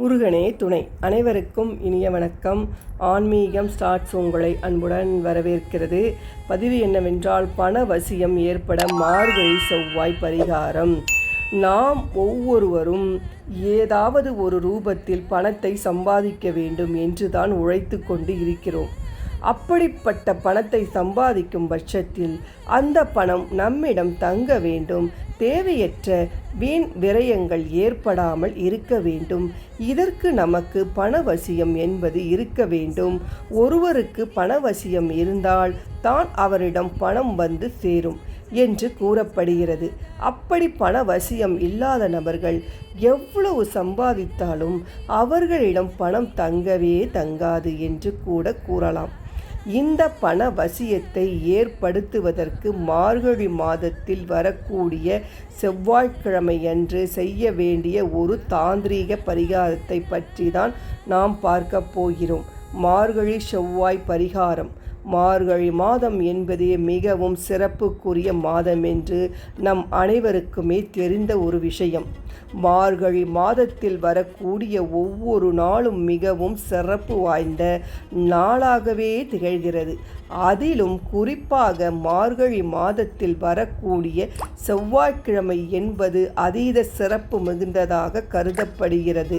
முருகனே துணை. அனைவருக்கும் இனிய வணக்கம். ஆன்மீகம் ஸ்டார்ட்ஸ் உங்களை அன்புடன் வரவேற்கிறது. பதிவு என்னவென்றால் பண வசியம் ஏற்பட மார்கழி செவ்வாய் பரிகாரம். நாம் ஒவ்வொருவரும் ஏதாவது ஒரு ரூபத்தில் பணத்தை சம்பாதிக்க வேண்டும் என்று தான் உழைத்து கொண்டு இருக்கிறோம். அப்படிப்பட்ட பணத்தை சம்பாதிக்கும் பட்சத்தில் அந்த பணம் நம்மிடம் தங்க வேண்டும். தேவையற்ற வீண் விரயங்கள் ஏற்படாமல் இருக்க வேண்டும். இதற்கு நமக்கு பணவசியம் என்பது இருக்க வேண்டும். ஒருவருக்கு பணவசியம் இருந்தால் தான் அவரிடம் பணம் வந்து சேரும் என்று கூறப்படுகிறது. அப்படி பணவசியம் இல்லாத நபர்கள் எவ்வளவு சம்பாதித்தாலும் அவர்களிடம் பணம் தங்கவே தங்காது என்று கூட கூறலாம். இந்த பண வசியத்தை ஏற்படுத்துவதற்கு மார்கழி மாதத்தில் வரக்கூடிய செவ்வாய்க்கிழமையன்று செய்ய வேண்டிய ஒரு தாந்திரீக பரிகாரத்தை பற்றி தான் நாம் பார்க்க போகிறோம். மார்கழி செவ்வாய் பரிகாரம். மார்கழி மாதம் என்பதே மிகவும் சிறப்புக்குரிய மாதம் என்று நம் அனைவருக்குமே தெரிந்த ஒரு விஷயம். மார்கழி மாதத்தில் வரக்கூடிய ஒவ்வொரு நாளும் மிகவும் சிறப்பு வாய்ந்த நாளாகவே திகழ்கிறது. அதிலும் குறிப்பாக மார்கழி மாதத்தில் வரக்கூடிய செவ்வாய்க்கிழமை என்பது அதீத சிறப்பு மிகுந்ததாக கருதப்படுகிறது.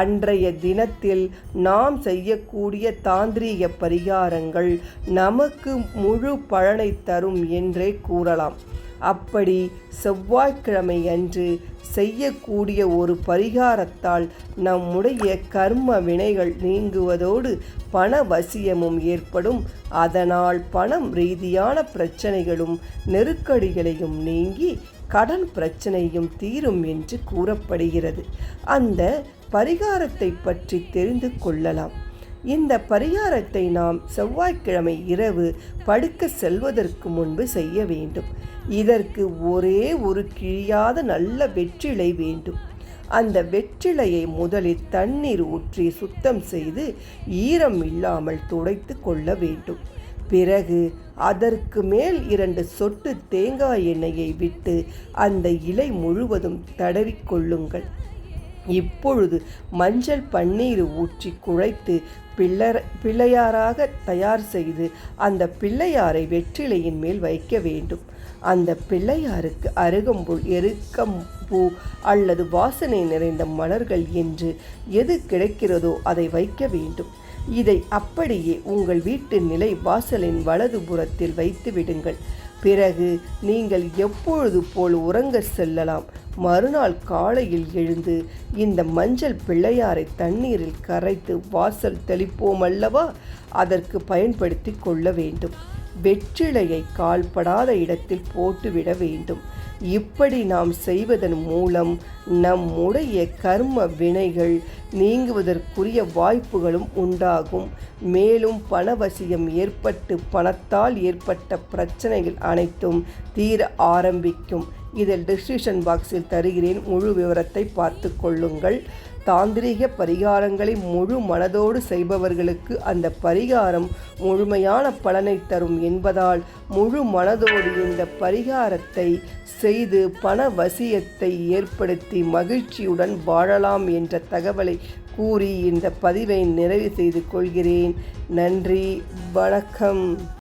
அன்றைய தினத்தில் நாம் செய்யக்கூடிய தாந்திரீக பரிகாரங்கள் நமக்கு முழு பலனை தரும் என்றே கூறலாம். அப்படி செவ்வாய்க்கிழமை அன்று செய்யக்கூடிய ஒரு பரிகாரத்தால் நம்முடைய கர்ம வினைகள் நீங்குவதோடு பண வசியமும் ஏற்படும். அதனால் பணம் ரீதியான பிரச்சனைகளும் நெருக்கடிகளையும் நீங்கி கடன் பிரச்சனையும் தீரும் என்று கூறப்படுகிறது. அந்த பரிகாரத்தை பற்றி தெரிந்து கொள்ளலாம். இந்த பரிகாரத்தை நாம் செவ்வாய்க்கிழமை இரவு படுக்க செல்வதற்கு முன்பு செய்ய வேண்டும். இதற்கு ஒரே ஒரு கிழியாத நல்ல வெற்றிலை வேண்டும். அந்த வெற்றிலையை முதலில் தண்ணீர் ஊற்றி சுத்தம் செய்து ஈரம் இல்லாமல் துடைத்து கொள்ள வேண்டும். பிறகு அதற்கு மேல் இரண்டு சொட்டு தேங்காய் எண்ணெயை விட்டு அந்த இலை முழுவதும் தடவிக்கொள்ளுங்கள் இப்பொழுது மஞ்சள் பன்னீர் ஊற்றி குழைத்து பிள்ளர் பிள்ளையாராக தயார் செய்து அந்த பிள்ளையாரை வெற்றிலையின் மேல் வைக்க வேண்டும். அந்த பிள்ளையாருக்கு அருகம்புல் எருக்கம் பூ அல்லது வாசனை நிறைந்த மலர்கள் என்று எது கிடைக்கிறதோ அதை வைக்க வேண்டும். இதை அப்படியே உங்கள் வீட்டு நிலை வாசலின் வலது புறத்தில் வைத்து விடுங்கள் பிறகு நீங்கள் எப்பொழுது போல் உறங்க செல்லலாம்? மறுநாள் காலையில் எழுந்து இந்த மஞ்சள் பிள்ளையாரை தண்ணீரில் கரைத்து வாசல் தெளிப்போம் அல்லவா? அதற்கு பயன்படுத்தி கொள்ள வேண்டும். வெற்றிலையை கால்படாத இடத்தில் போட்டுவிட வேண்டும். இப்படி நாம் செய்வதன் மூலம் நம்முடைய கர்ம வினைகள் நீங்குவதற்குரிய வாய்ப்புகளும் உண்டாகும். மேலும் பணவசியம் ஏற்பட்டு பணத்தால் ஏற்பட்ட பிரச்சனைகள் அனைத்தும் தீர ஆரம்பிக்கும். இதில் டிஸ்கிரிப்ஷன் பாக்ஸில் தருகிறேன் முழு விவரத்தை பார்த்து கொள்ளுங்கள். தாந்திரிக பரிகாரங்களை முழு மனதோடு செய்பவர்களுக்கு அந்த பரிகாரம் முழுமையான பலனை தரும் என்பதால் முழு மனதோடு இந்த பரிகாரத்தை செய்து பண வசியத்தை ஏற்படுத்தி மகிழ்ச்சியுடன் வாழலாம் என்ற தகவலை கூறி இந்த பதிவை நிறைவு செய்து கொள்கிறேன். நன்றி வணக்கம்.